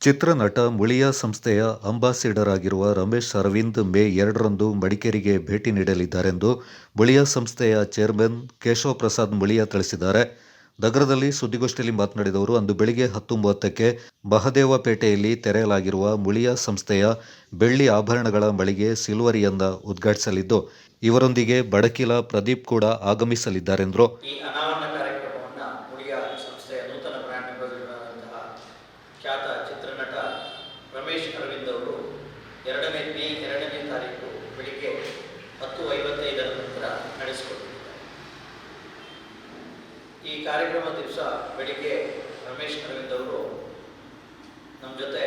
ಚಿತ್ರನಟ ಮುಳಿಯ ಸಂಸ್ಥೆಯ ಅಂಬಾಸಿಡರ್ ಆಗಿರುವ ರಮೇಶ್ ಅರವಿಂದ್ ಮೇ ಎರಡರಂದು ಮಡಿಕೇರಿಗೆ ಭೇಟಿ ನೀಡಲಿದ್ದಾರೆಂದು ಮುಳಿಯ ಸಂಸ್ಥೆಯ ಚೇರ್ಮನ್ ಕೇಶವ ಪ್ರಸಾದ್ ಮುಳಿಯ ತಿಳಿಸಿದ್ದಾರೆ. ನಗರದಲ್ಲಿ ಸುದ್ದಿಗೋಷ್ಠಿಯಲ್ಲಿ ಮಾತನಾಡಿದವರು, ಅಂದು ಬೆಳಿಗ್ಗೆ ಹತ್ತು ಮೂವತ್ತಕ್ಕೆ ಮಹದೇವಪೇಟೆಯಲ್ಲಿ ತೆರೆಯಲಾಗಿರುವ ಮುಳಿಯ ಸಂಸ್ಥೆಯ ಬೆಳ್ಳಿ ಆಭರಣಗಳ ಮಳಿಗೆ ಸಿಲ್ವರಿಯನ್ನ ಉದ್ಘಾಟಿಸಲಿದ್ದು, ಇವರೊಂದಿಗೆ ಬಡಕಿಲ ಪ್ರದೀಪ್ ಕೂಡ ಆಗಮಿಸಲಿದ್ದಾರೆಂದರು ಈ ಅನಾವರಣ ಕಾರ್ಯಕ್ರಮವನ್ನು ಮುಳಿಯ ಸಂಸ್ಥೆಯ ನೂತನ ಬ್ರ್ಯಾಂಡ್ ಅಂಬಾಸಿಡರಾದಂತಹ ಖ್ಯಾತ ಚಿತ್ರನಟ ರಮೇಶ್ ಅರವಿಂದ್ ಅವರು ಎರಡನೇ ಮೇ ಎರಡನೇ ತಾರೀಕು ಬೆಳಿಗ್ಗೆ ಹತ್ತು ಐವತ್ತೈದರ ನಂತರ ನಡೆಸಿಕೊಟ್ಟಿದ್ದಾರೆ ಈ ಕಾರ್ಯಕ್ರಮ ದಿವಸ ಬೆಳಿಗ್ಗೆ ರಮೇಶ್ ಅರವಿಂದ್ ಅವರು ನಮ್ಮ ಜೊತೆ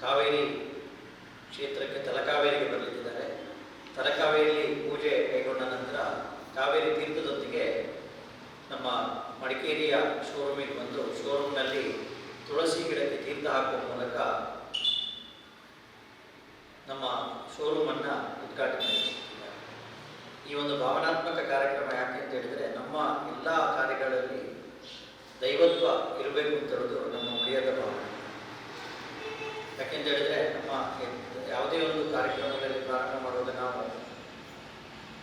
ಕಾವೇರಿ ಕ್ಷೇತ್ರಕ್ಕೆ ತಲಕಾವೇರಿಗೆ ಬರಲಿದ್ದಾರೆ ತಲಕಾವೇರಿ ಪೂಜೆ ಕೈಗೊಂಡ ನಂತರ ಕಾವೇರಿ ತೀರ್ಥದೊಂದಿಗೆ ನಮ್ಮ ಮಡಿಕೇರಿಯ ಶೋರೂಮಿಗೆ ಬಂದು ಶೋರೂಮ್ನಲ್ಲಿ ತುಳಸಿ ಗಿಡಕ್ಕೆ ತೀರ್ಥ ಹಾಕುವ ಮೂಲಕ ನಮ್ಮ ಶೋರೂಮನ್ನು ಉದ್ಘಾಟನೆ. ಈ ಒಂದು ಭಾವನಾತ್ಮಕ ಕಾರ್ಯಕ್ರಮ ಯಾಕೆ ಅಂತ ಹೇಳಿದರೆ, ನಮ್ಮ ಎಲ್ಲ ಕಾರ್ಯಗಳಲ್ಲಿ ದೈವತ್ವ ಇರಬೇಕು ಅಂತ ನಮ್ಮ ಮುಡಿಯದ ಭಾವನೆ ಯಾಕೆಂತ ಹೇಳಿದರೆ, ನಮ್ಮ ಯಾವುದೇ ಒಂದು ಕಾರ್ಯಕ್ರಮದಲ್ಲಿ ಪ್ರಾರಂಭ ಮಾಡುವಾಗ ನಾವು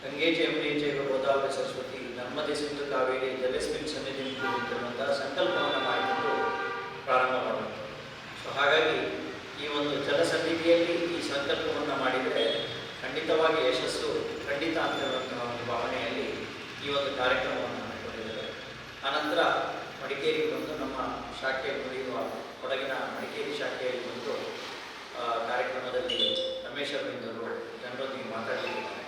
ಗಂಗೆ ಯಮುನೆ ಜೈವ ಗೋದಾವರಿ ಸರಸ್ವತಿ ನರ್ಮದೆ ಸಿಂಧು ಕಾವೇರಿ ಜಲಸ್ಮಿನ್ ಸನ್ನಿಧಿ ಅಂತನ್ನುವಂಥ ಸಂಕಲ್ಪವನ್ನು ಮಾಡಿಕೊಂಡು ಪ್ರಾರಂಭ ಮಾಡುವಂಥದ್ದು ಸೊ ಹಾಗಾಗಿ ಈ ಒಂದು ಜಲಸನ್ನಿಧಿಯಲ್ಲಿ ಈ ಸಂಕಲ್ಪವನ್ನು ಮಾಡಿದರೆ ಖಂಡಿತವಾಗಿ ಯಶಸ್ಸು, ಖಂಡಿತ ಅಂತ ಹೇಳುವಂತಹ ಒಂದು ಭಾವನೆಯಲ್ಲಿ ಈ ಒಂದು ಕಾರ್ಯಕ್ರಮವನ್ನು ಹಮ್ಮಿಕೊಂಡಿದ್ದೇವೆ ಆನಂತರ ಮಡಿಕೇರಿಗೆ ಬಂದು ನಮ್ಮ ಶಾಖೆ ಮುರಿಯುವ ಕೊಡಗಿನ ಮಡಿಕೇರಿ ಶಾಖೆಯಲ್ಲಿ ಬಂದು ಕಾರ್ಯಕ್ರಮದಲ್ಲಿ ರಮೇಶ್ ಅವರಿಂದರು ಅವರು ಜನರೊಂದಿಗೆ ಮಾತಾಡಲಿದ್ದಾರೆ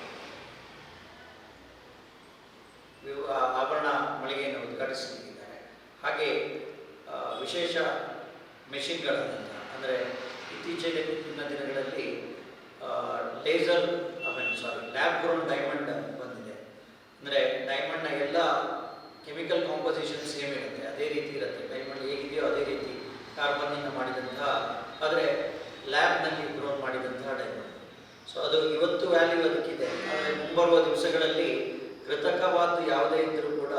ಆಭರಣ ಮಳಿಗೆಯನ್ನು ಉದ್ಘಾಟಿಸಲಿದ್ದಾರೆ ಹಾಗೆ ವಿಶೇಷ ಮೆಷಿನ್ಗಳಾದಂಥ ಅಂದರೆ ಇತ್ತೀಚೆಗೆ ಮುಂದಿನ ದಿನಗಳಲ್ಲಿ laser mean sorry lab grown diamond ಬಂದಿದೆ. ಅಂದರೆ ಡೈಮಂಡ್ನ ಎಲ್ಲ ಕೆಮಿಕಲ್ ಕಾಂಪೋಸಿಷನ್ ಸೇಮ್ ಇರುತ್ತೆ, ಅದೇ ರೀತಿ ಇರುತ್ತೆ. ಡೈಮಂಡ್ ಹೇಗಿದೆಯೋ ಅದೇ ರೀತಿ ಕಾರ್ಬನ್ನಿಂದ ಮಾಡಿದಂತಹ ಆದರೆ ಲ್ಯಾಬ್ನಲ್ಲಿ ಗ್ರೋನ್ ಮಾಡಿದಂತಹ ಡೈಮಂಡ್. ಸೊ ಅದು ಇವತ್ತು ವ್ಯಾಲ್ಯೂ ಅದಕ್ಕಿದೆ. ಆದರೆ ಮುಂಬರುವ ದಿವಸಗಳಲ್ಲಿ ಕೃತಕವಾದ ಯಾವುದೇ ಇದ್ದರೂ ಕೂಡ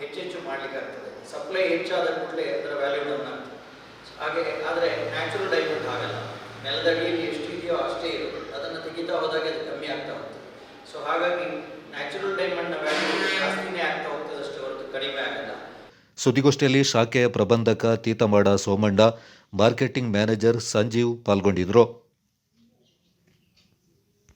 ಹೆಚ್ಚೆಚ್ಚು ಮಾಡಲಿಕ್ಕಾಗ್ತದೆ. ಸಪ್ಲೈ ಹೆಚ್ಚಾದ ಕೂಡಲೇ ಅದರ ವ್ಯಾಲ್ಯೂ ಡೌನ್ ಆಗ್ತದೆ ಹಾಗೆ ಆದರೆ ನ್ಯಾಚುರಲ್ ಡೈಮಂಡ್ ಆಗಲ್ಲ ನೆಲದಡಿಯಲ್ಲಿ ಎಷ್ಟು ಇದೆಯೋ ಅಷ್ಟೇ ಇರೋದು ಅದನ್ನು ತೆಗಿತಾ ಹೋದಾಗ ಅದು ಕಮ್ಮಿ ಆಗ್ತಾ ಹೋಗ್ತದೆ ಸೊ ಹಾಗಾಗಿ ನ್ಯಾಚುರಲ್ ಡೈಮಂಡ್ನ ವ್ಯಾಲ್ಯೂ ಜಾಸ್ತಿನೇ ಆಗ್ತಾ ಹೋಗ್ತದೆ ಅಷ್ಟೇ ಹೊರತು ಕಡಿಮೆ ಆಗಲ್ಲ. ಸುದ್ದಿಗೋಷ್ಠಿಯಲ್ಲಿ ಶಾಖೆಯ ಪ್ರಬಂಧಕ ತೀತಮಾಡ ಸೋಮಣ್ಣ, ಮಾರ್ಕೆಟಿಂಗ್ ಮ್ಯಾನೇಜರ್ ಸಂಜೀವ್ ಪಾಲ್ಗೊಂಡಿದ್ದರು